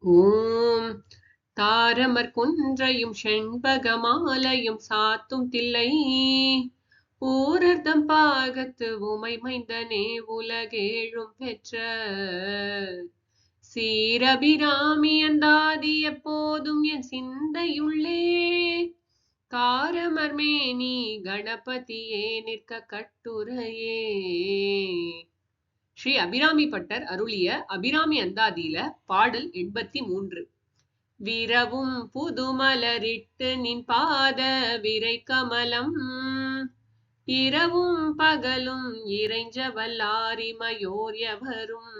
ஓம் தாரமர் குன்றையும் செண்பகமாலையும் சாத்தும் தில்லை. ஓரர்தம் பாகத்து உமை மைந்தனே உலகேழும் பெற்ற. சீரபிராமி அந்தாதி எப்போதும் என் சிந்தையுள்ளே. காரமர்மேனி கணபதியே நிற்க கட்டுரையே. ஸ்ரீ அபிராமி பட்டர் அருளிய அபிராமி அந்தாதியில பாடல் எண்பத்தி மூன்று விரவும் புதுமலரிட்டு நின் பாத விரை கமலம். இரவும் பகலும் இறைஞ்ச வல்லாரிமையோர் எவரும்.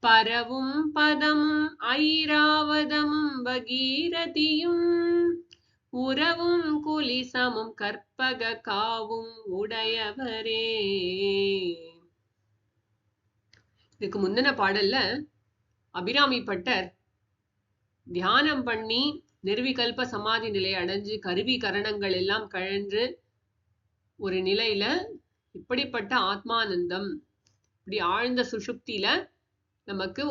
பரவும் பதமும் ஐராவதமும் பகீரதியும். உறவும் குலிசமும் கற்பக காவும் உடையவரே. இதுக்கு முந்தின பாடல்ல அபிராமி பட்டர் தியானம் பண்ணி நிர்விகல்ப சமாதி நிலை அடைஞ்சு கருவி கரணங்கள் எல்லாம் கழன்று ஒரு நிலையில இப்படிப்பட்ட ஆத்மானந்தம் இப்படி ஆழ்ந்த சுஷுப்தியில நமக்கு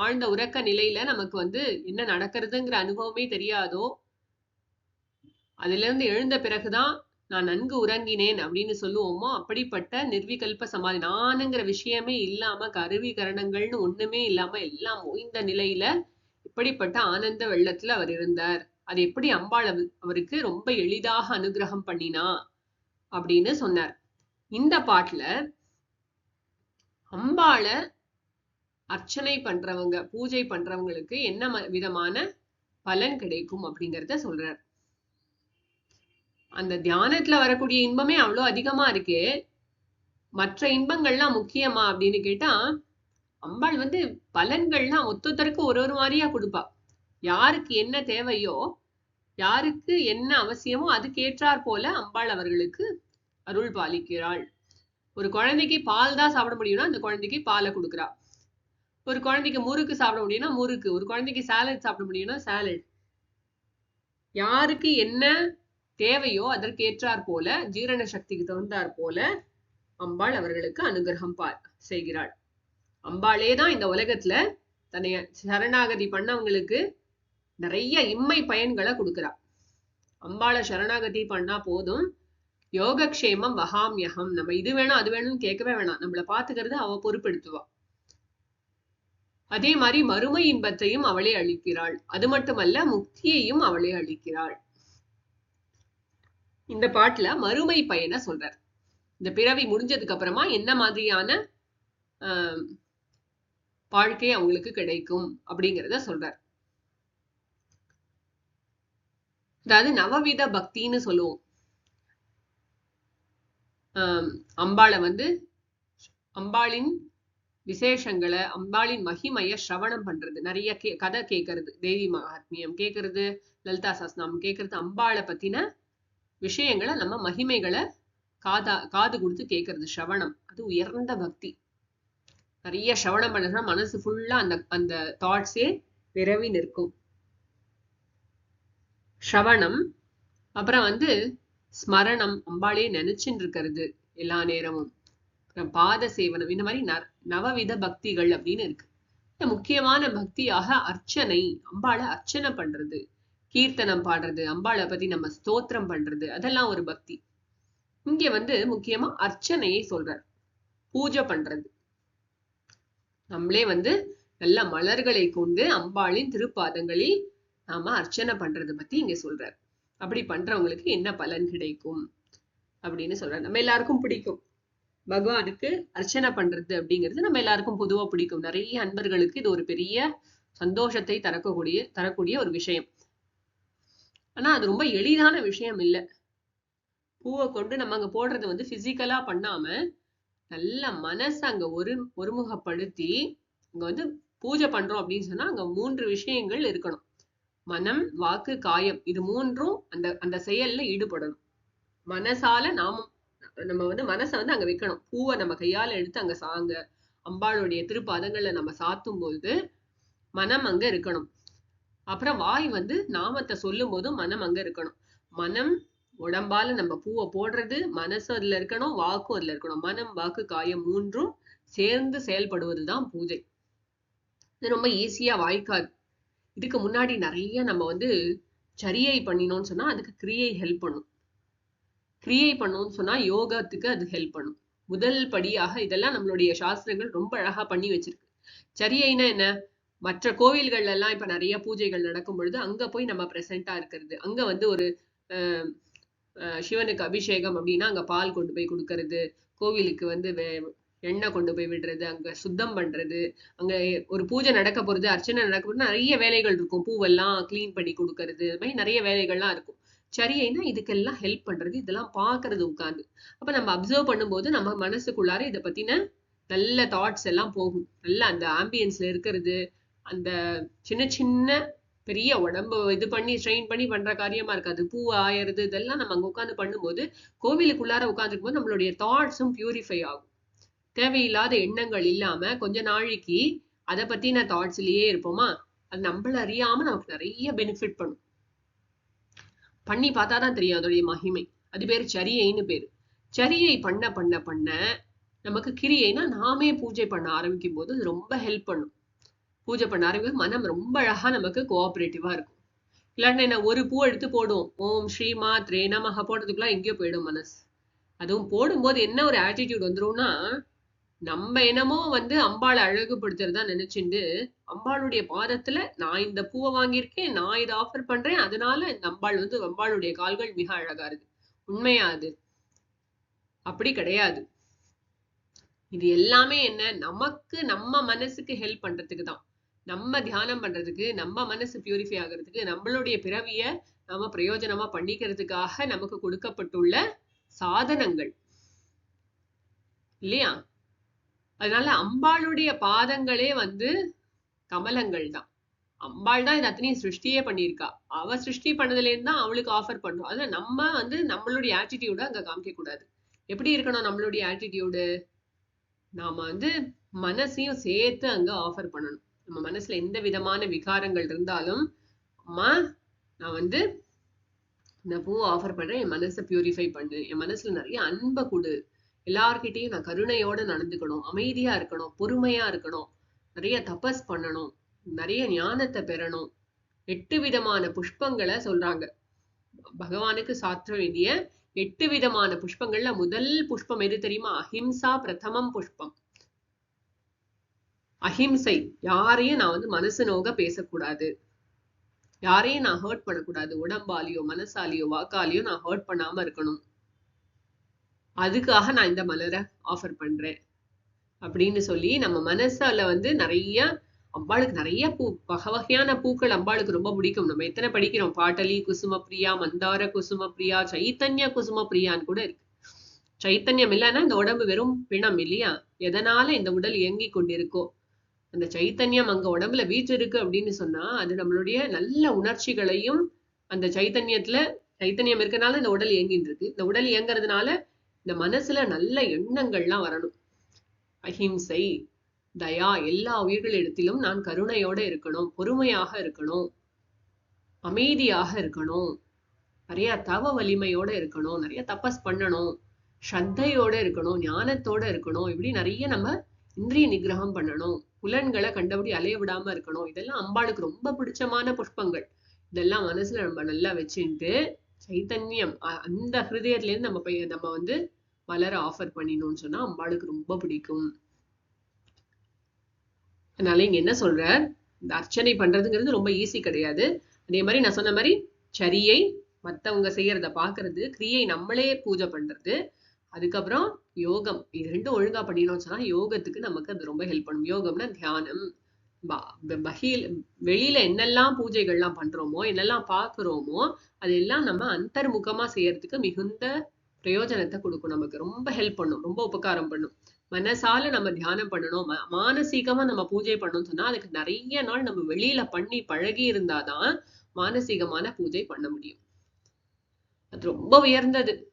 ஆழ்ந்த உறக்க நிலையில நமக்கு வந்து என்ன நடக்கிறதுங்கிற அனுபவமே தெரியாதோ அதுல இருந்து எழுந்த பிறகுதான் நான் நன்கு உறங்கினேன் அப்படின்னு சொல்லுவோமோ அப்படிப்பட்ட நிர்விகல்ப சமாதி நானுங்கிற விஷயமே இல்லாம கருவி கரணங்கள்னு ஒண்ணுமே இல்லாம எல்லாம் ஓய்ந்த நிலையில இப்படிப்பட்ட ஆனந்த வெள்ளத்துல அவர் இருந்தார். அது எப்படி அம்பாள் அவருக்கு ரொம்ப எளிதாக அனுகிரகம் பண்ணினா அப்படின்னு சொன்னார். இந்த பாட்டுல அம்பாள அர்ச்சனை பண்றவங்க பூஜை பண்றவங்களுக்கு என்ன விதமான பலன் கிடைக்கும் அப்படிங்கறத சொல்றார். அந்த தியானத்துல வரக்கூடிய இன்பமே அவ்வளோ அதிகமா இருக்கு. மற்ற இன்பங்கள்லாம் முக்கியமா அப்படின்னு கேட்டா அம்பாள் வந்து பலன்கள்லாம் ஒத்தொத்தருக்கு ஒரு ஒரு மாதிரியா கொடுப்பா. யாருக்கு என்ன தேவையோ யாருக்கு என்ன அவசியமோ அதுக்கேற்றார் போல அம்பாள் அவர்களுக்கு அருள் பாலிக்கிறாள். ஒரு குழந்தைக்கு பால் தான் சாப்பிட முடியும்னா அந்த குழந்தைக்கு பாலை கொடுக்குறா. ஒரு குழந்தைக்கு முறுக்கு சாப்பிட முடியும்னா முறுக்கு ஒரு குழந்தைக்கு சாலட் சாப்பிட முடியும்னா சாலட் யாருக்கு என்ன தேவையோ அதற்கு ஏற்றாற் போல ஜீரண சக்திக்கு தகுந்தாற் போல அம்பாள் அவர்களுக்கு அனுகிரகம் பா செய்கிறாள். அம்பாளே தான் இந்த உலகத்துல தன்னைய சரணாகதி பண்ணவங்களுக்கு நிறைய இம்மை பயன்களை கொடுக்குறா. அம்பாளை சரணாகதி பண்ணா போதும். யோகக்ஷேமம் வகாமியகம். நம்ம இது வேணும் அது வேணும்னு கேட்கவே வேணாம். நம்மள பாத்துக்கிறது அவ பொறுப்பெடுத்துவா. அதே மாதிரி மறுமை இன்பத்தையும் அவளே அளிக்கிறாள். அது மட்டுமல்ல முக்தியையும் அவளே அளிக்கிறாள். இந்த பாட்டுல மறுமை பயனை சொல்றார். இந்த பிறவி முடிஞ்சதுக்கு அப்புறமா என்ன மாதிரியான ஆஹ் வாழ்க்கை அவங்களுக்கு கிடைக்கும் அப்படிங்கிறத சொல்றார். அதாவது நவவித பக்தின்னு சொல்லுவோம். ஆஹ் அம்பாளை வந்து அம்பாளின் விசேஷங்களை அம்பாளின் மகிமைய சிரவணம் பண்றது. நிறைய கே கதை கேட்கறது. தேவி மகாத்மியம் கேட்கறது லலிதா சாஸ்நாமம் கேட்கறது அம்பாளை பத்தின விஷயங்களை நம்ம மகிமைகளை காதா காது கொடுத்து கேட்கறது ஸ்ரவணம் அது உயர்ந்த பக்தி. நிறைய ஸ்ரவணம் பண்ணா மனசு ஃபுல்லா அந்த அந்த தாட்ஸே விரவி நிற்கும். ஸ்ரவணம் அப்புறம் வந்து ஸ்மரணம் அம்பாளே நினைச்சுட்டு இருக்கிறது எல்லா நேரமும். அப்புறம் பாத சேவனம் இந்த மாதிரி நவவித பக்திகள் அப்படின்னு இருக்கு. முக்கியமான பக்தியாக அர்ச்சனை அம்பாளை அர்ச்சனை பண்றது. கீர்த்தனம் பாடுறது அம்பாளை பத்தி நம்ம ஸ்தோத்திரம் பண்றது அதெல்லாம் ஒரு பக்தி. இங்க வந்து முக்கியமா அர்ச்சனையை சொல்றார். பூஜை பண்றது. நம்மளே வந்து நல்ல மலர்களை கொண்டு அம்பாளின் திருப்பாதங்களில் நாம அர்ச்சனை பண்றதை பத்தி இங்க சொல்றார். அப்படி பண்றவங்களுக்கு என்ன பலன் கிடைக்கும்? அப்படின்னு சொல்றாரு. நம்ம எல்லாருக்கும் பிடிக்கும். பகவானுக்கு அர்ச்சனை பண்றது அப்படிங்கிறது நம்ம எல்லாருக்கும் பொதுவா பிடிக்கும். நிறைய அன்பர்களுக்கு இது ஒரு பெரிய சந்தோஷத்தை தரக்கூடிய தரக்கூடிய ஒரு விஷயம். ஆனால் அது ரொம்ப எளிதான விஷயம் இல்லை. பூவை கொண்டு நம்ம அங்க போடுறது வந்து பிசிக்கலா பண்ணாம நல்ல மனசை அங்க ஒரு ஒருமுகப்படுத்தி அங்க வந்து பூஜை பண்றோம் அப்படின்னு சொன்னா அங்க மூன்று விஷயங்கள் இருக்கணும். மனம் வாக்கு காயம் இது மூன்றும் அந்த அந்த செயல்ல ஈடுபடணும். மனசால நாம நம்ம வந்து மனசை வந்து அங்க வைக்கணும். பூவை நம்ம கையால எடுத்து அங்க சாங்க அம்பாளுடைய திருப்பதங்களை நம்ம சாத்தும் போது மனம் அங்க இருக்கணும். அப்புறம் வாய் வந்து நாமத்தை சொல்லும் போதும் மனம் அங்க இருக்கணும். மனம் உடம்பால நம்ம பூவை போடுறது மனசு அதுல இருக்கணும் வாக்கும் அதுல இருக்கணும். மனம் வாக்கு காயம் மூன்றும் சேர்ந்து செயல்படுவது தான் பூஜை. இது ரொம்ப ஈஸியா வாய்க்காது இதுக்கு முன்னாடி நிறைய நம்ம வந்து சரியை பண்ணினோம்னு சொன்னா அதுக்கு கிரியை ஹெல்ப் பண்ணும். கிரியை பண்ணோம்னு சொன்னா யோகத்துக்கு அது ஹெல்ப் பண்ணும். முதல் படியாக இதெல்லாம் நம்மளுடைய சாஸ்திரங்கள் ரொம்ப அழகா பண்ணி வச்சிருக்கு. சரியைனா என்ன? மற்ற கோவில்கள்ல எல்லாம் இப்ப நிறைய பூஜைகள் நடக்கும் பொழுது அங்க போய் நம்ம பிரசண்டா இருக்கிறது. அங்க வந்து ஒரு சிவனுக்கு அபிஷேகம் அப்படின்னா அங்க பால் கொண்டு போய் கொடுக்கறது. கோவிலுக்கு வந்து வே- எண்ணெய் கொண்டு போய் விடுறது. அங்க சுத்தம் பண்றது. அங்க ஒரு பூஜை நடக்க போறது அர்ச்சனை நடக்க போறது நிறைய வேலைகள் இருக்கும். பூவெல்லாம் கிளீன் பண்ணி கொடுக்கறது. இது மாதிரி நிறைய வேலைகள்லாம் இருக்கும். சரியினா இதுக்கெல்லாம் ஹெல்ப் பண்றது இதெல்லாம் பாக்குறது உட்கார்ந்து. அப்ப நம்ம அப்சர்வ் பண்ணும்போது நம்ம மனசுக்குள்ளார இதை பத்தின நல்ல தாட்ஸ் எல்லாம் போகும். நல்ல அந்த ஆம்பியன்ஸ்ல இருக்கிறது அந்த சின்ன சின்ன பெரிய உடம்பு இது பண்ணி ஸ்ட்ரெயின் பண்ணி பண்ற காரியமா இருக்காது. பூ ஆயறது இதெல்லாம் நம்ம அங்க உட்காந்து பண்ணும்போது கோவிலுக்குள்ளார உட்காந்துருக்கும் போது நம்மளுடைய தாட்ஸும் பியூரிஃபை ஆகும். தேவையில்லாத எண்ணங்கள் இல்லாம கொஞ்ச நாளைக்கு அதை பத்தின தாட்ஸ்லயே இருப்போமா? அது நம்மள அறியாம நமக்கு நிறைய பெனிஃபிட் பண்ணும். பண்ணி பார்த்தாதான் தெரியும் அதோடைய மகிமை. அது பேரு சரியைன்னு பேரு. சரியை பண்ண பண்ண பண்ண நமக்கு கிரியைனா நாமே பூஜை பண்ண ஆரம்பிக்கும் போது அது ரொம்ப ஹெல்ப் பண்ணும். பூஜை பண்ண ஆரம்பிக்கும் மனம் ரொம்ப அழகா நமக்கு கோஆபரேட்டிவா இருக்கும். இல்லாட்டி என்ன ஒரு பூ எடுத்து போடுவோம். ஓம் ஸ்ரீமா த்ரே நமக போடுறதுக்குலாம் எங்கேயோ போயிடும் மனசு. அதுவும் போடும்போது என்ன ஒரு ஆட்டிடியூட் வந்துரும்னா நம்ம என்னமோ வந்து அம்பாளை அழகுபடுத்துறதா நினைச்சுண்டு அம்பாளுடைய பாதத்துல நான் இந்த பூவை வாங்கியிருக்கேன் நான் இதை ஆஃபர் பண்றேன் அதனால இந்த அம்பாள் வந்து அம்பாளுடைய கால்கள் மிக அழகா இருக்கு. உண்மையா அது? அப்படி கிடையாது. இது எல்லாமே என்ன நமக்கு நம்ம மனசுக்கு ஹெல்ப் பண்றதுக்கு தான். நம்ம தியானம் பண்றதுக்கு நம்ம மனசு பியூரிஃபை ஆகிறதுக்கு நம்மளுடைய பிறவிய நாம பிரயோஜனமா பண்ணிக்கிறதுக்காக நமக்கு கொடுக்கப்பட்டுள்ள சாதனங்கள். இல்லையா? அதனால அம்பாளுடைய பாதங்களே வந்து கமலங்கள் தான். அம்பாள் தான் இது அத்தனையும் சிருஷ்டியே பண்ணியிருக்கா. அவ சிருஷ்டி பண்ணதுல இருந்து தான் அவளுக்கு ஆஃபர் பண்றோம். அதனால நம்ம வந்து நம்மளுடைய ஆட்டிடியூட அங்க காமிக்க கூடாது எப்படி இருக்கணும் நம்மளுடைய ஆட்டிடியூடு நாம வந்து மனசையும் சேர்த்து அங்க ஆஃபர் பண்ணணும். நம்ம மனசுல எந்த விதமான விகாரங்கள் இருந்தாலும் அம்மா நான் வந்து இந்த பூவை ஆஃபர் பண்றேன் என் மனசை பியூரிஃபை பண்ணு. என் மனசுல நிறைய அன்பை கொடு. எல்லார்கிட்டையும் நான் கருணையோட நடந்துக்கணும். அமைதியா இருக்கணும். பொறுமையா இருக்கணும். நிறைய தபஸ் பண்ணணும். நிறைய ஞானத்தை பெறணும். எட்டு விதமான புஷ்பங்களை சொல்றாங்க. பகவானுக்கு சாற்ற வேண்டிய எட்டு விதமான புஷ்பங்கள்ல முதல் புஷ்பம் எது தெரியுமா? அஹிம்சா பிரதமம் புஷ்பம். அஹிம்சை. யாரையும் நான் வந்து மனசு நோக பேசக்கூடாது. யாரையும் நான் ஹர்ட் பண்ணக்கூடாது. உடம்பாலேயோ மனசாலேயோ வாக்காலேயோ நான் ஹர்ட் பண்ணாம இருக்கணும். அதுக்காக நான் இந்த மலரை ஆஃபர் பண்றேன். அப்படின்னு சொல்லி நம்ம மனசால வந்து நிறைய அம்பாளுக்கு நிறைய பூ வகை வகையான பூக்கள் அம்பாளுக்கு ரொம்ப பிடிக்கும். நம்ம எத்தனை படிக்கிறோம்? பாட்டலி குசும பிரியா மந்தார குசும பிரியா சைத்தன்ய குசும பிரியான்னு கூட இருக்கு. சைத்தன்யம் இல்லைன்னா இந்த உடம்பு வெறும் பிணம் இல்லையா? எதனால இந்த உடல் இயங்கி கொண்டிருக்கோ? அந்த சைத்தன்யம் அங்க உடம்புல வீற்று இருக்கு அப்படின்னு சொன்னா அது நம்மளுடைய நல்ல உணர்ச்சிகளையும் அந்த சைத்தன்யத்துல சைத்தன்யம் இருக்கறனால இந்த உடல் இயங்கிட்டு இருக்கு இந்த உடல் இயங்குறதுனால இந்த மனசுல நல்ல எண்ணங்கள்லாம் வரணும். அஹிம்சை தயா எல்லா உயிர்களிடத்திலும் நான் கருணையோட இருக்கணும் பொறுமையாக இருக்கணும் அமைதியாக இருக்கணும் நிறைய தவ வலிமையோட இருக்கணும் நிறைய தபஸ் பண்ணணும் ஸ்ரத்தையோட இருக்கணும் ஞானத்தோட இருக்கணும் இப்படி நிறைய நம்ம இந்திரிய நிகிரகம் பண்ணணும். புலன்களை கண்டபடி அலைய விடாம இருக்கணும். இதெல்லாம் அம்பாளுக்கு ரொம்ப பிடிச்சமான புஷ்பங்கள். இதெல்லாம் மனசுல நம்ம நல்லா வச்சுட்டு சைத்தன்யம் அந்த ஹிருதயத்திலேருந்து நம்ம போய் நம்ம வந்து மலர ஆஃபர் பண்ணினோம்னு சொன்னா அம்பாளுக்கு ரொம்ப பிடிக்கும். அதனால இங்க என்ன சொல்ற இந்த அர்ச்சனை பண்றதுங்கிறது ரொம்ப ஈஸி கிடையாது. அதே மாதிரி நான் சொன்ன மாதிரி சரியை மத்தவங்க செய்யறத பாக்குறது கிரியை நம்மளே பூஜை பண்றது அதுக்கப்புறம் யோகம். இது ரெண்டும் ஒழுங்கா பண்ணினோம்னு சொன்னா யோகத்துக்கு நமக்கு அது ரொம்ப ஹெல்ப் பண்ணும். யோகம்னா தியானம். பகில் வெளியில என்னெல்லாம் பூஜைகள்லாம் பண்றோமோ என்னெல்லாம் பாக்குறோமோ அதெல்லாம் நம்ம அந்தர்முகமா செய்யறதுக்கு மிகுந்த பிரயோஜனத்தை கொடுக்கும் நமக்கு. ரொம்ப ஹெல்ப் பண்ணும். ரொம்ப உபகாரம் பண்ணும். மனசால நம்ம தியானம் பண்ணணும். ம- மானசீகமா நம்ம பூஜை பண்ணணும்னு சொன்னா அதுக்கு நிறைய நாள் நம்ம வெளியில பண்ணி பழகி இருந்தாதான் மானசீகமான பூஜை பண்ண முடியும். அது ரொம்ப உயர்ந்தது.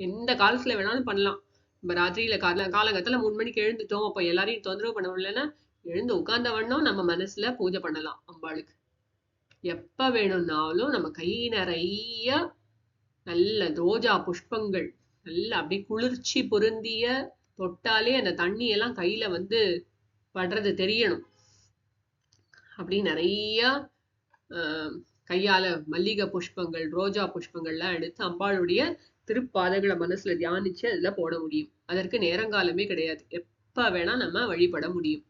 எந்த காலத்துல வேணாலும் பண்ணலாம். நம்ம ராத்திரியில கால காலகட்டத்துல மூணு மணிக்கு எழுந்துட்டோம். அப்ப எல்லாரையும் தொந்தரவு பண்ண முடியலன்னா எழுந்து உட்கார்ந்த வண்ணம் நம்ம மனசுல பூஜை பண்ணலாம் அம்பாளுக்கு. எப்ப வேணும்னாலும் நம்ம கை நிறைய நல்ல ரோஜா புஷ்பங்கள் நல்ல அப்படியே குளிர்ச்சி பொருந்திய தொட்டாலே அந்த தண்ணி எல்லாம் கையில வந்து படுறது தெரியணும். அப்படி நிறைய ஆஹ் கையால மல்லிகை புஷ்பங்கள் ரோஜா புஷ்பங்கள்லாம் எடுத்து அம்பாளுடைய திருப்பாதங்களை மனசுல தியானிச்சு அதுல போட முடியும். அதற்கு நேரங்காலமே கிடையாது. எப்ப வேணா நம்ம வழிபட முடியும்.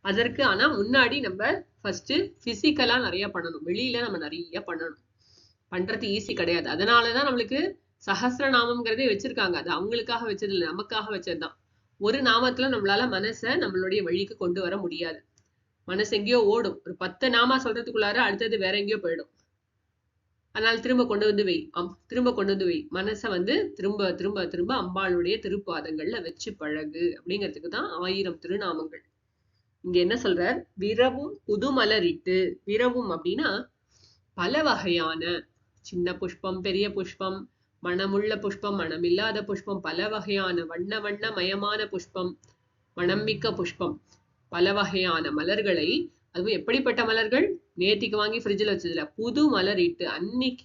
அதற்கு ஆனா முன்னாடி நம்ம ஃபர்ஸ்ட் பிசிக்கலா நிறைய பண்ணணும். வெளியில நம்ம நிறைய பண்ணணும். பண்றது ஈஸி கிடையாது. அதனாலதான் நம்மளுக்கு சஹசிரநாமம்ங்கிறதே வச்சிருக்காங்க. அது அவங்களுக்காக வச்சது இல்லை நமக்காக வச்சதுதான். ஒரு நாமத்துல நம்மளால மனசை நம்மளுடைய வழிக்கு கொண்டு வர முடியாது. மனசு எங்கேயோ ஓடும். ஒரு பத்து நாமா சொல்றதுக்குள்ளார அடுத்தது வேற எங்கேயோ போயிடும். அதனால திரும்ப கொண்டு வந்து வை. அம் திரும்ப கொண்டு வந்து வை. மனசை வந்து திரும்ப திரும்ப திரும்ப அம்பாளுடைய திருப்பாதங்கள்ல வச்சு பழகு. அப்படிங்கிறதுக்கு தான் ஆயிரம் திருநாமங்கள். இங்க என்ன சொல்றார்? விரவும் புதுமலரிட்டு. விரவும் அப்படின்னா பல வகையான. சின்ன புஷ்பம் பெரிய புஷ்பம் மணமுள்ள புஷ்பம் மனமில்லாத புஷ்பம் பல வகையான. வண்ண வண்ண மயமான புஷ்பம் மணம் மிக்க புஷ்பம். பல வகையான மலர்களை அதுவும் எப்படிப்பட்ட மலர்கள்? நேத்திக்கு வாங்கி ஃப்ரிட்ஜில் வச்சதுல. புது மலர் இட்டு அன்னைக்கு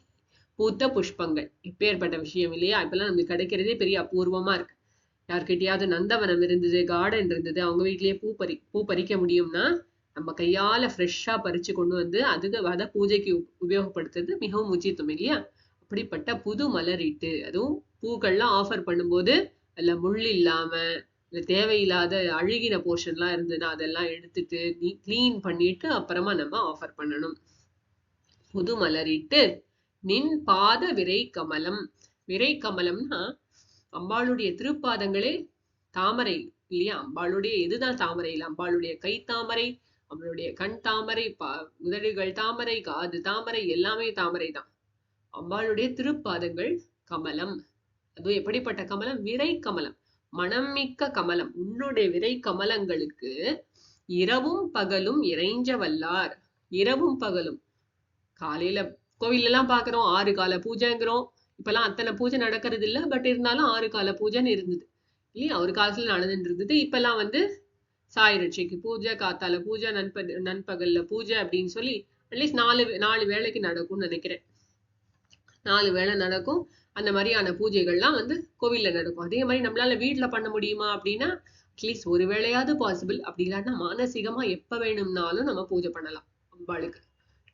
பூத்த புஷ்பங்கள். இப்பேற்பட்ட விஷயம் இல்லையா? இப்பெல்லாம் நமக்கு கிடைக்கிறதே பெரிய அபூர்வமா இருக்கு. யார்கிட்டயாவது நந்தவனம் இருந்தது கார்டன் இருந்தது அவங்க வீட்லயே பூ பறி பூ பறிக்க முடியும்னா நம்ம கையால ஃப்ரெஷ்ஷா பறிச்சு கொண்டு வந்து அதுக்கு அதை பூஜைக்கு உபயோகப்படுத்துறது மிகவும் உச்சித்தம் இல்லையா? அப்படிப்பட்ட புது மலர் இட்டு அதுவும் பூக்கள்லாம் ஆஃபர் பண்ணும்போது அதுல முள் இல்லாம இந்த தேவையில்லாத அழுகின போர்ஷன்லாம் இருந்ததுன்னா அதெல்லாம் எடுத்துட்டு நீ கிளீன் பண்ணிட்டு அப்புறமா நம்ம ஆஃபர் பண்ணணும். புது மலரிட்டு நின் பாத விரை கமலம். விரை கமலம்னா அம்பாளுடைய திருப்பாதங்களே தாமரை இல்லையா? அம்பாளுடைய இதுதான் தாமரை இல்லை? அம்பாளுடைய கை தாமரை அவளுடைய கண் தாமரை பா உதடுகள் தாமரை காது தாமரை எல்லாமே தாமரை தான். அம்பாளுடைய திருப்பாதங்கள் கமலம். அதுவும் எப்படிப்பட்ட கமலம்? விரை கமலம். மனம் மிக்க கமலம். உன்னுடைய விரை கமலங்களுக்கு இரவும் பகலும் இறைஞ்ச வல்லார் இரவும் பகலும். காலையில கோவில்ல எல்லாம் பாக்குறோம். ஆறு கால பூஜைங்கிறோம். இப்பெல்லாம் அத்தனை பூஜை நடக்கிறது இல்ல பட் இருந்தாலும் ஆறு கால பூஜைன்னு இருந்தது. இல்லையா? ஒரு காலத்துல நடந்துட்டு இருந்தது இப்பெல்லாம் வந்து சாயிரட்சிக்கு பூஜை காத்தால பூஜை நண்ப நண்பகல்ல பூஜை அப்படின்னு சொல்லி அட்லீஸ்ட் நாலு நாலு வேளைக்கு நடக்கும்னு நினைக்கிறேன். நாலு வேளை நடக்கும். அந்த மாதிரியான பூஜைகள்லாம் வந்து கோவில்ல நடக்கும். அதே மாதிரி நம்மளால வீட்டில் பண்ண முடியுமா அப்படின்னா அட்லீஸ்ட் ஒரு வேளையாவது பாசிபிள் அப்படி இல்லைன்னா மானசீகமா எப்ப வேணும்னாலும் நம்ம பூஜை பண்ணலாம். அம்பாளுக்கு.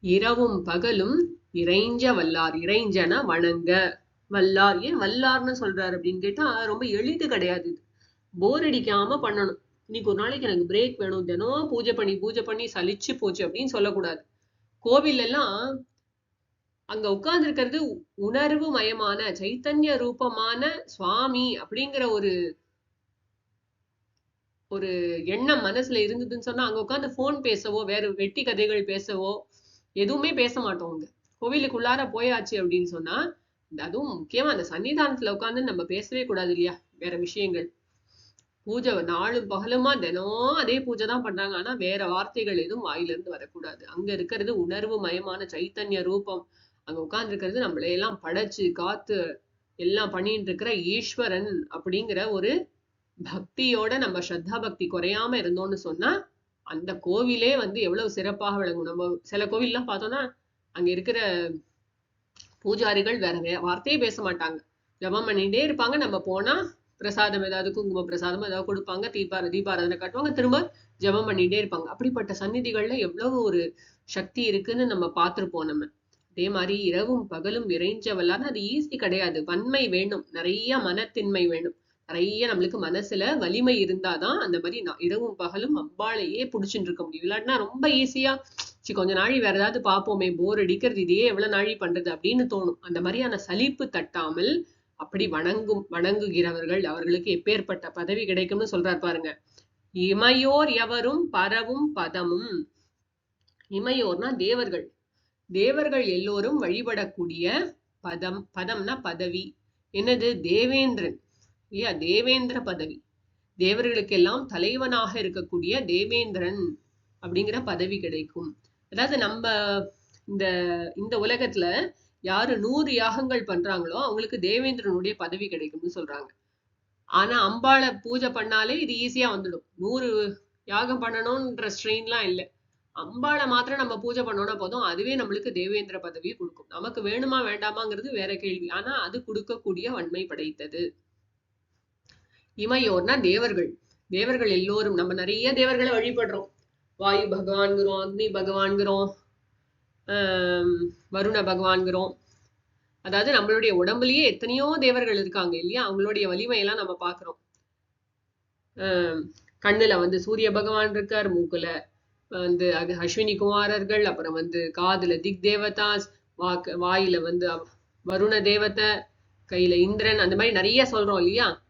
இரவும் பகலும் இறைஞ்ச வல்லார். இறைஞ்சனா வணங்க. வல்லார். ஏன் வல்லார்னு சொல்றாரு அப்படின்னு கேட்டா ரொம்ப எளிது கிடையாது இது. போர் அடிக்காம பண்ணணும். இன்னைக்கு ஒரு நாளைக்கு எனக்கு பிரேக் வேணும். தினம் பூஜை பண்ணி பூஜை பண்ணி சலிச்சு போச்சு அப்படின்னு சொல்லக்கூடாது. கோவில் எல்லாம் அங்க உட்கார்ந்து இருக்கிறது உணர்வு மயமான சைத்தன்ய ரூபமான சுவாமி அப்படிங்கிற ஒரு ஒரு எண்ணம் மனசுல இருந்ததுன்னு சொன்னா அங்க உட்கார்ந்து போன் பேசவோ வேற வெட்டி கதைகள் பேசவோ எதுவுமே பேச மாட்டோம் அங்க. கோவிலுக்குள்ளார போயாச்சு அப்படின்னு சொன்னா அதுவும் முக்கியமா அந்த சன்னிதானத்துல உட்கார்ந்து நம்ம பேசவே கூடாது இல்லையா? வேற விஷயங்கள். பூஜை நாளும் பகலுமா தினம் அதே பூஜை தான் பண்றாங்க. ஆனா வேற வார்த்தைகள் எதுவும் வாயிலிருந்து வரக்கூடாது. அங்க இருக்கிறது உணர்வு மயமான சைத்தன்ய ரூபம். அங்க உட்கார்ந்து இருக்கிறது நம்மளை எல்லாம் படைச்சு காத்து எல்லாம் பண்ணிட்டு இருக்கிற ஈஸ்வரன் அப்படிங்கிற ஒரு பக்தியோட நம்ம ஸ்ரத்தா பக்தி குறையாம இருந்தோம்னு சொன்னா அந்த கோவிலே வந்து எவ்வளவு சிறப்பாக விளங்கும். நம்ம சில கோவில்லாம் பார்த்தோம்னா அங்க இருக்கிற பூஜாரிகள் வேற வார்த்தையே பேச மாட்டாங்க. ஜெபம் பண்ணிட்டே இருப்பாங்க. நம்ம போனா பிரசாதம் ஏதாவது குங்கும பிரசாதம் ஏதாவது கொடுப்பாங்க. தீபார தீபாராதனை காட்டுவாங்க. திரும்ப ஜெபம் பண்ணிட்டே இருப்பாங்க. அப்படிப்பட்ட சந்நிதிகள்ல எவ்வளவு ஒரு சக்தி இருக்குன்னு நம்ம பார்த்துருப்போம் நம்ம. அதே மாதிரி இரவும் பகலும் இறைஞ்சவல்லான்னு அது ஈஸி கிடையாது. வன்மை வேணும். நிறைய மனத்தின்மை வேணும். நிறைய நம்மளுக்கு மனசுல வலிமை இருந்தாதான் அந்த மாதிரி நான் இரவும் பகலும் அம்பாளையே புடிச்சுட்டு இருக்க முடியும். இல்லாட்டினா ரொம்ப ஈஸியா சி கொஞ்ச நாழி வேற ஏதாவது பார்ப்போமே போர் அடிக்கிறது இதையே எவ்வளவு நாழி பண்றது அப்படின்னு தோணும். அந்த மாதிரியான சலிப்பு தட்டாமல் அப்படி வணங்கும் வணங்குகிறவர்கள் அவர்களுக்கு எப்பேற்பட்ட பதவி கிடைக்கும்னு சொல்றார் பாருங்க. இமையோர் எவரும் பரவும் பதமும். இமையோர்னா தேவர்கள். தேவர்கள் எல்லோரும் வழிபடக்கூடிய பதம் பதம்னா பதவி. என்னது? தேவேந்திரன். இல்லையா? தேவேந்திர பதவி. தேவர்களுக்கெல்லாம் தலைவனாக இருக்கக்கூடிய தேவேந்திரன் அப்படிங்கிற பதவி கிடைக்கும். அதாவது நம்ம இந்த இந்த உலகத்துல யாரு நூறு யாகங்கள் பண்றாங்களோ அவங்களுக்கு தேவேந்திரனுடைய பதவி கிடைக்கும்னு சொல்றாங்க. ஆனா அம்பாளை பூஜை பண்ணாலே இது ஈஸியா வந்துடும். நூறு யாகம் பண்ணணும்ன்ற ஸ்ட்ரெயின்லாம் இல்லை. அம்பாளை மாத்திரம் நம்ம பூஜை பண்ணோம்னா போதும். அதுவே நம்மளுக்கு தேவேந்திர பதவியை கொடுக்கும். நமக்கு வேணுமா வேண்டாமாங்கிறது வேற கேள்வி. ஆனா அது கொடுக்கக்கூடிய வன்மை படைத்தது. இமையோர்னா தேவர்கள். தேவர்கள் எல்லோரும் நம்ம நிறைய தேவர்களை வழிபடுறோம். வாயு பகவான்கிறோம் அக்னி பகவான்கிறோம் ஆஹ் வருண பகவான்கிறோம். அதாவது நம்மளுடைய உடம்புலயே எத்தனையோ தேவர்கள் இருக்காங்க இல்லையா? அவங்களுடைய வலிமையெல்லாம் நம்ம பாக்குறோம் ஆஹ் கண்ணுல வந்து சூரிய பகவான் இருக்கார் மூக்குல வந்து அது அஸ்வினி குமாரர்கள் அப்புறம் வந்து காதுல திக் தேவதாஸ் வாக்கு வாயில வந்து வருண தேவதை கையில இந்திரன் அந்த மாதிரி நிறைய சொல்றோம் இல்லையா?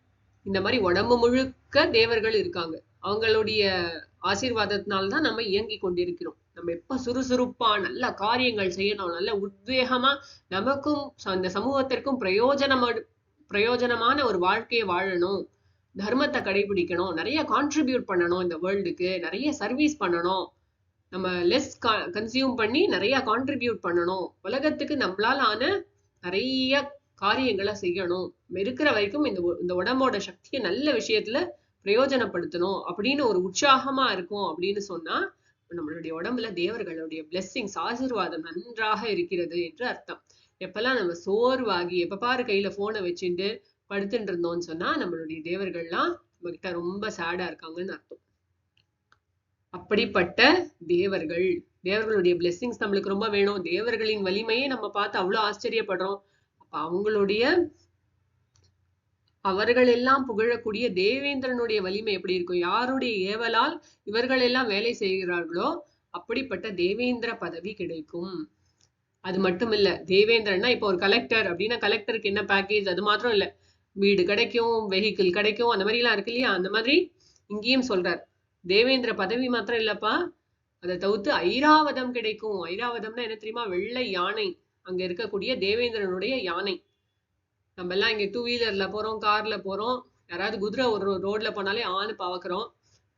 இந்த மாதிரி உடம்பு முழுக்க தேவர்கள் இருக்காங்க. அவங்களுடைய ஆசீர்வாதத்தினால்தான் நம்ம இயங்கி கொண்டிருக்கிறோம். நம்ம எப்ப சுறுசுறுப்பா நல்ல காரியங்கள் செய்யணும் நல்ல உத்வேகமா நமக்கும் அந்த சமூகத்திற்கும் பிரயோஜனமா பிரயோஜனமான ஒரு வாழ்க்கையை வாழணும். தர்மத்தை கடைபிடிக்கணும். நிறைய கான்ட்ரிபியூட் பண்ணணும் இந்த வேர்ல்டுக்கு நிறைய சர்வீஸ் பண்ணணும். நம்ம லெஸ் கன்சியூம் பண்ணி நிறைய கான்ட்ரிபியூட் பண்ணணும். உலகத்துக்கு நம்மளால ஆன நிறைய காரியங்களை செய்யணும். இருக்கிற வரைக்கும் இந்த இந்த உடம்போட சக்தியை நல்ல விஷயத்துல பிரயோஜனப்படுத்தணும் அப்படின்னு ஒரு உற்சாகமா இருக்கும் அப்படின்னு சொன்னா நம்மளுடைய உடம்புல தேவர்களுடைய பிளெஸ்ஸிங்ஸ் ஆசீர்வாதம் நன்றாக இருக்கிறது என்று அர்த்தம். எப்பெல்லாம் நம்ம சோர்வாகி எப்ப பாரு கையில போனை வச்சுட்டு படுத்துட்டு இருந்தோம்னு சொன்னா நம்மளுடைய தேவர்கள்லாம் நம்ம கிட்ட ரொம்ப சேடா இருக்காங்கன்னு அர்த்தம். அப்படிப்பட்ட தேவர்கள் தேவர்களுடைய blessings நம்மளுக்கு ரொம்ப வேணும். தேவர்களின் வலிமையை நம்ம பார்த்து அவ்வளவு ஆச்சரியப்படுறோம். அப்ப அவங்களுடைய அவர்கள் எல்லாம் புகழக்கூடிய தேவேந்திரனுடைய வலிமை எப்படி இருக்கும்? யாருடைய ஏவலால் இவர்கள் எல்லாம் வேலை செய்கிறார்களோ அப்படிப்பட்ட தேவேந்திர பதவி கிடைக்கும். அது மட்டும் இல்ல தேவேந்திரன்னா இப்போ ஒரு கலெக்டர் அப்படின்னா கலெக்டருக்கு என்ன பேக்கேஜ் அது மாத்திரம் இல்ல. வீடு கிடைக்கும் வெஹிக்கிள் கிடைக்கும் அந்த மாதிரி எல்லாம் இருக்கு இல்லையா? அந்த மாதிரி இங்கேயும் சொல்றார். தேவேந்திர பதவி மாத்திரம் இல்லப்பா. அதை தவிர்த்து ஐராவதம் கிடைக்கும். ஐராவதம்னா என்ன தெரியுமா? வெள்ளை யானை. அங்க இருக்கக்கூடிய தேவேந்திரனுடைய யானை. நம்ம எல்லாம் இங்க டூ வீலர்ல போறோம் கார்ல போறோம். யாராவது குதிரை ஒரு ரோட்ல போனாலே ஆணு பாக்குறோம்.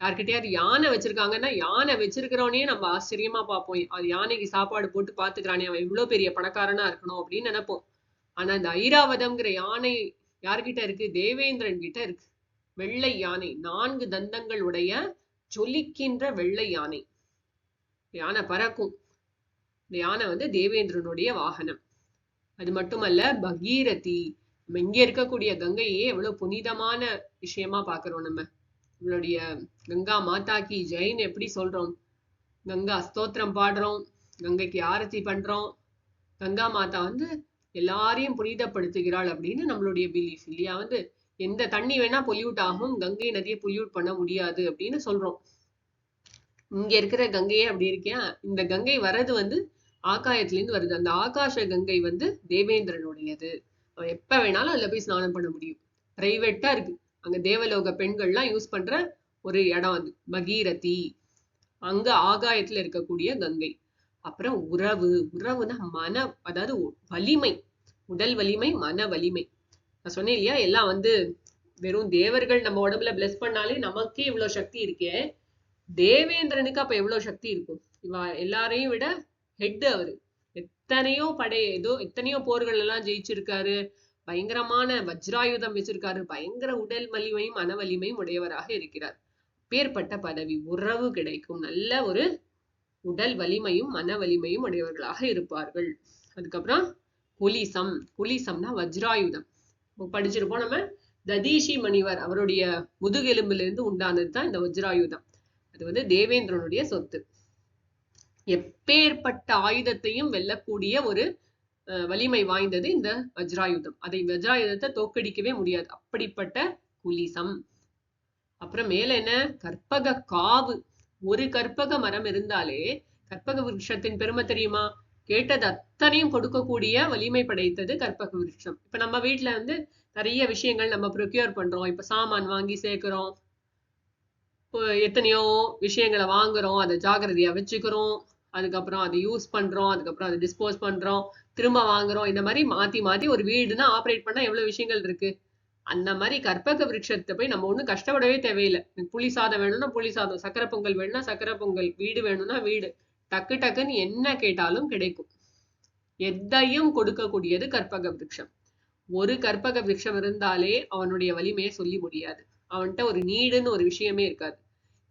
யார்கிட்டயாவது யானை வச்சிருக்காங்கன்னா யானை வச்சிருக்கிறோனே நம்ம ஆச்சரியமா பார்ப்போம். அது யானைக்கு சாப்பாடு போட்டு பாத்துக்கிறானே அவன் இவ்வளவு பெரிய பணக்காரனா இருக்கணும் அப்படின்னு நினைப்போம். ஆனா இந்த ஐராவதம்ங்கிற யானை யார்கிட்ட இருக்கு? தேவேந்திரன் கிட்ட இருக்கு. வெள்ளை யானை. நான்கு தந்தங்கள் உடைய ஜொலிக்கின்ற வெள்ளை யானை. யானை பறக்கும். இந்த யானை வந்து தேவேந்திரனுடைய வாகனம். அது மட்டுமல்ல பகீரதி. நம்ம இங்க இருக்கக்கூடிய கங்கையே எவ்வளவு புனிதமான விஷயமா பாக்குறோம் நம்ம. இவளுடைய கங்கா மாதா கி ஜெயின் எப்படி சொல்றோம்? கங்கா ஸ்தோத்திரம் பாடுறோம். கங்கைக்கு ஆரத்தி பண்றோம். கங்கா மாதா வந்து எல்லாரையும் புனிதப்படுத்துகிறாள் அப்படின்னு நம்மளுடைய பிலீஃப் இல்லையா? வந்து எந்த தண்ணி வேணா பொல்யூட் ஆகும் கங்கை நதியை பொல்யூட் பண்ண முடியாது அப்படின்னு சொல்றோம். இங்க இருக்கிற கங்கையே அப்படி இருக்கியா? இந்த கங்கை வர்றது வந்து ஆகாயத்துல இருந்து வருது. அந்த ஆகாஷ கங்கை வந்து தேவேந்திரனுடையது. அவன் எப்ப வேணாலும் அதுல போய் ஸ்நானம் பண்ண முடியும். பிரைவேட்டா இருக்கு. அங்க தேவலோக பெண்கள்லாம் யூஸ் பண்ற ஒரு இடம் அது. பகீரதி. அங்க ஆகாயத்துல இருக்கக்கூடிய கங்கை. அப்புறம் உறவு உறவுனா மன அதாவது வலிமை உடல் வலிமை மன வலிமை. நான் சொன்னேன் இல்லையா? எல்லாம் வந்து வெறும் தேவர்கள் நம்ம உடம்புல பிளஸ் பண்ணாலே நமக்கே இவ்வளவு சக்தி இருக்கே. தேவேந்திரனுக்கு அப்ப எவ்வளவு சக்தி இருக்கும்? இவ எல்லாரையும் விட ஹெட் அவரு. எத்தனையோ படை ஏதோ எத்தனையோ போர்கள் எல்லாம் ஜெயிச்சிருக்காரு. பயங்கரமான வஜ்ராயுதம் வச்சிருக்காரு. பயங்கர உடல் வலிமையும் மன வலிமையும் உடையவராக இருக்கிறார். பேர்பட்ட பதவி உறவு கிடைக்கும். நல்ல ஒரு உடல் வலிமையும் மன வலிமையும் உடையவர்களாக இருப்பார்கள். அதுக்கப்புறம் குலிசம். குலிசம்னா வஜ்ராயுதம். படிச்சிருப்போம் நம்ம. ததீஷி மணிவர் அவருடைய முதுகெலும்புல இருந்து உண்டானது தான் இந்த வஜ்ராயுதம். அது வந்து தேவேந்திரனுடைய சொத்து. எப்பேற்பட்ட ஆயுதத்தையும் வெல்லக்கூடிய ஒரு அஹ், வலிமை வாய்ந்தது இந்த வஜ்ராயுதம். அதை வஜ்ராயுதத்தை தோக்கடிக்கவே முடியாது. அப்படிப்பட்ட குலிசம். அப்புறம் மேல என்ன? கற்பக காவு. ஒரு கற்பக மரம் இருந்தாலே கற்பக விருட்சத்தின் பெருமை தெரியுமா? கேட்டது அத்தனையும் கொடுக்கக்கூடிய வலிமை படைத்தது கற்பக விருட்சம். இப்ப நம்ம வீட்ல வந்து நிறைய விஷயங்கள் நம்ம ப்ரொக்யூர் பண்றோம். இப்ப சாமான் வாங்கி சேர்க்கிறோம். எத்தனையோ விஷயங்களை வாங்குறோம். அதை ஜாக்கிரதையா வச்சுக்கிறோம். அதுக்கப்புறம் அதை யூஸ் பண்றோம். அதுக்கப்புறம் அதை டிஸ்போஸ் பண்றோம். திரும்ப வாங்குறோம். இந்த மாதிரி மாத்தி மாத்தி ஒரு வீடுனா ஆப்ரேட் பண்ணா எவ்வளவு விஷயங்கள் இருக்கு? அந்த மாதிரி கற்பக விருட்சத்தை போய் நம்ம ஒண்ணும் கஷ்டப்படவே தேவையில்லை. புளி சாதம் வேணும்னா புளி சாதம் சக்கரை பொங்கல் வேணும்னா சக்கரை பொங்கல் வீடு வேணும்னா வீடு. டக்கு டக்குன்னு என்ன கேட்டாலும் கிடைக்கும். எதையும் கொடுக்கக்கூடியது கற்பக விருட்சம். ஒரு கற்பக விருட்சம் இருந்தாலே அவனுடைய வலிமையை சொல்லி முடியாது. அவன்கிட்ட ஒரு நீடுன்னு ஒரு விஷயமே இருக்காது.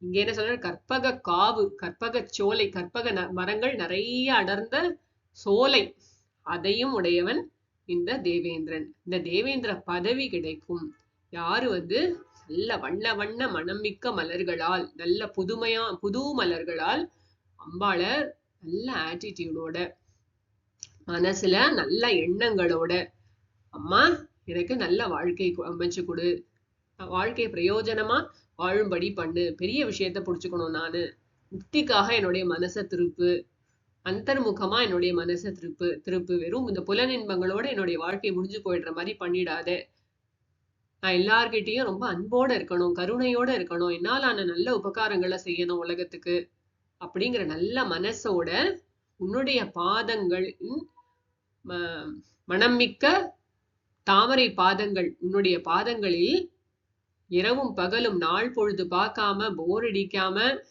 இங்க என்ன சொல்ற கற்பக காவு கற்பக சோலை கற்பக ந- மரங்கள் நிறைய அடர்ந்த சோலை. அதையும் உடையவன் இந்த தேவேந்திரன். இந்த தேவேந்திர பதவி கிடைக்கும். யாரு வந்து நல்ல வண்ண வண்ண மணமிக்க மலர்களால் நல்ல புதுமையா புது மலர்களால் அம்பாள நல்ல ஆட்டிடியூடோட மனசுல நல்ல எண்ணங்களோட அம்மா எனக்கு நல்ல வாழ்க்கை அமைச்சு கொடு. வாழ்க்கை பிரயோஜனமா வாழும்படி பண்ணு. பெரிய விஷயத்த புடிச்சுக்கணும் நானு. முக்திக்காக என்னுடைய மனசை திருப்பு. அந்தர்முகமா என்னுடைய மனசை திருப்பு திருப்பு வெறும் இந்த புலனின்பங்களோட என்னுடைய வாழ்க்கை முடிஞ்சு போயிடுற மாதிரி பண்ணிடாத. நான் எல்லார்கிட்டையும் ரொம்ப அன்போட இருக்கணும் கருணையோட இருக்கணும். என்னால் ஆன நல்ல உபகாரங்களை செய்யணும் உலகத்துக்கு. அப்படிங்கிற நல்ல மனசோட உன்னுடைய பாதங்கள் ம- மணம்மிக்க தாமரை பாதங்கள் உன்னுடைய பாதங்களில் இரவும் பகலும் நாள் பொழுது பார்க்காம போர் அடிக்காம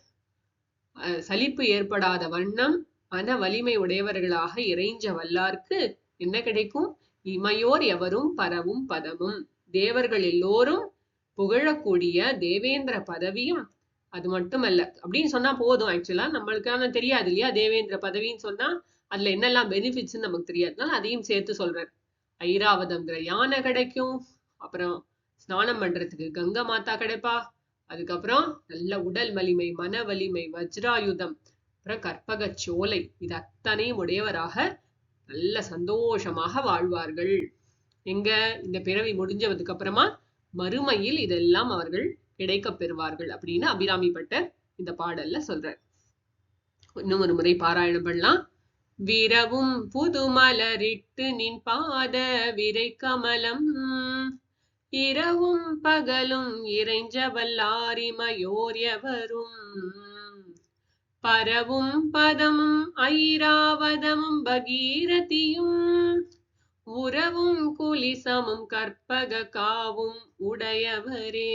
சலிப்பு ஏற்படாத வண்ணம் மன வலிமை உடையவர்களாக இறைஞ்ச வல்லார்க்கு என்ன கிடைக்கும்? இமையோர் எவரும் பரவும் பதமும். தேவர்கள் எல்லோரும் புகழக்கூடிய தேவேந்திர பதவியும் அது மட்டுமல்ல. அப்படின்னு சொன்னா போதும். ஆக்சுவலா நம்மளுக்கான தெரியாது இல்லையா? தேவேந்திர பதவின்னு சொன்னா அதுல என்னெல்லாம் பெனிஃபிட்ஸ் நமக்கு தெரியாதுனால அதையும் சேர்த்து சொல்றார் ஐராவதம்ங்கிற யானை கிடைக்கும். அப்புறம் ஸ்நானம் பண்றதுக்கு கங்கை மாதா கிடைப்பா. அதுக்கப்புறம் நல்ல உடல் வலிமை மன வலிமை வஜ்ராயுதம். அப்புறம் கற்பக சோலை இது அத்தனையும் உடையவராக நல்ல சந்தோஷமாக வாழ்வார்கள். எங்க? இந்த பிறவி முடிஞ்சதுக்கு அப்புறமா மறுமையில் இதெல்லாம் அவர்கள் கிடைக்க பெறுவார்கள் அப்படின்னு அபிராமிப்பட்ட இந்த பாடல்ல சொல்றார். இன்னும் ஒரு முறை பாராயணம் பண்ணலாம். விரவும் புதுமலரிட்டு நின் பாத விரை கமலம். இரவும் பகலும் இறைஞ்சவல்லாரிமையோர் எவரும். பரவும் பதமும் ஐராவதமும் பகீரதியும் உறவும் குலிசமும் கற்பக காவும் உடையவரே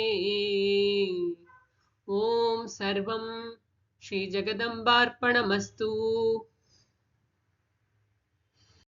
ஓம் சர்வம் ஸ்ரீ ஜெகதம்பார்ப்பணமஸ்து